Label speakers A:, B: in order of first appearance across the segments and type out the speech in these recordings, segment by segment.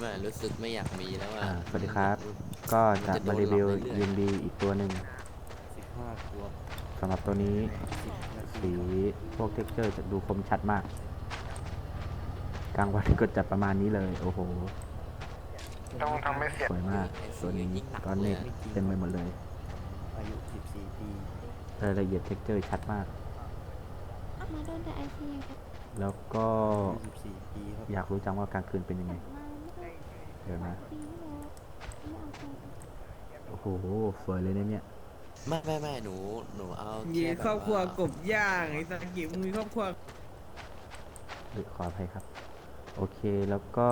A: ไม่รู้สึกไม่อยากมีแล้วอะ
B: อ่าสวัสดีครับ ก็จะมารีวิว EMB อีกตัวหนึ่ง
C: สิบห้าขวบ
B: สำหรับตัวนี้
C: สิบนาที
B: สีพวกเท็กเจอร์จะดูคมชัดมาก กลางวันก็จะประมาณนี้เลย โอ้โห
D: ต้องทำให้เสร็จ
B: สวยมากตัวนี้ก้อนเมฆเต็มไปหมดเลย
C: อายุสิบสี่ปี
B: รายละเอียดเท็กเจอร์ชัดมาก
E: มาโดนแต่ไอซีครับ
B: แล้วก็
C: อายุสิบสี่ปีครับ
B: อยากรู้จังว่ากลางคืนเป็นยังไง
E: มาไม่ได้
B: เดี๋ยวนะ
E: ปีที่แล้วไม่เอาไป
B: โอ้โห สวยเลยนะเนี่ย
A: ไม่ไม่ไม่หนูหนูเอา
F: มี
A: แแบบ
F: ครอบครัวา
A: ก
F: บย่างไอ้ตะกี้มึงมีครอบครัว
B: หรือขออภัยครับ โอเคแล้วก็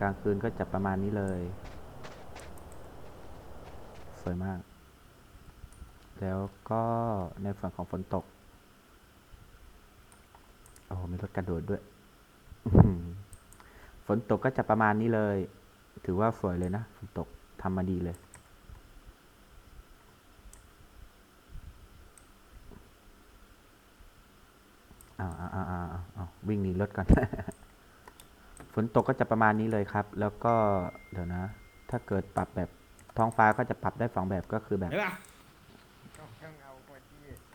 B: กลางคืนก็จะประมาณนี้เลย สวยมาก แล้วก็ในฝั่งของฝนตก โอ้โหมีรถกระโดดด้วยอื้อหือฝนตกก็จะประมาณนี้เลย ถือว่าสวยเลยนะฝนตกทำมาดีเลยอ้าวอ้าวอ้าวอ้าวอ้าววิ่งหนีรถก่อน ฝนตกก็จะประมาณนี้เลยครับ แล้วก็เดี๋ยวนะ ถ้าเกิดปรับแบบท้องฟ้าก็จะปรับได้สองแบบก็คือแบบ
F: เห็น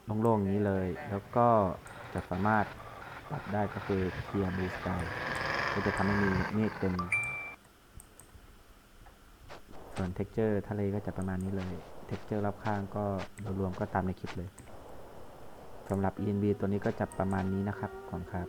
F: ปะ
B: โล่งๆอย่างนี้เลย แล้วก็จะสามารถปรับได้ก็คือเคลียร์บูสกายก็จะทำให้มีเมฆเต็ม ส่วนเท็กเจอร์ทะเลก็จะประมาณนี้เลยเท็กเจอร์รอบข้างก็รวมๆก็ตามในคลิปเลยสำหรับ ENB ตัวนี้ก็จะประมาณนี้นะครับขอบคุณครับ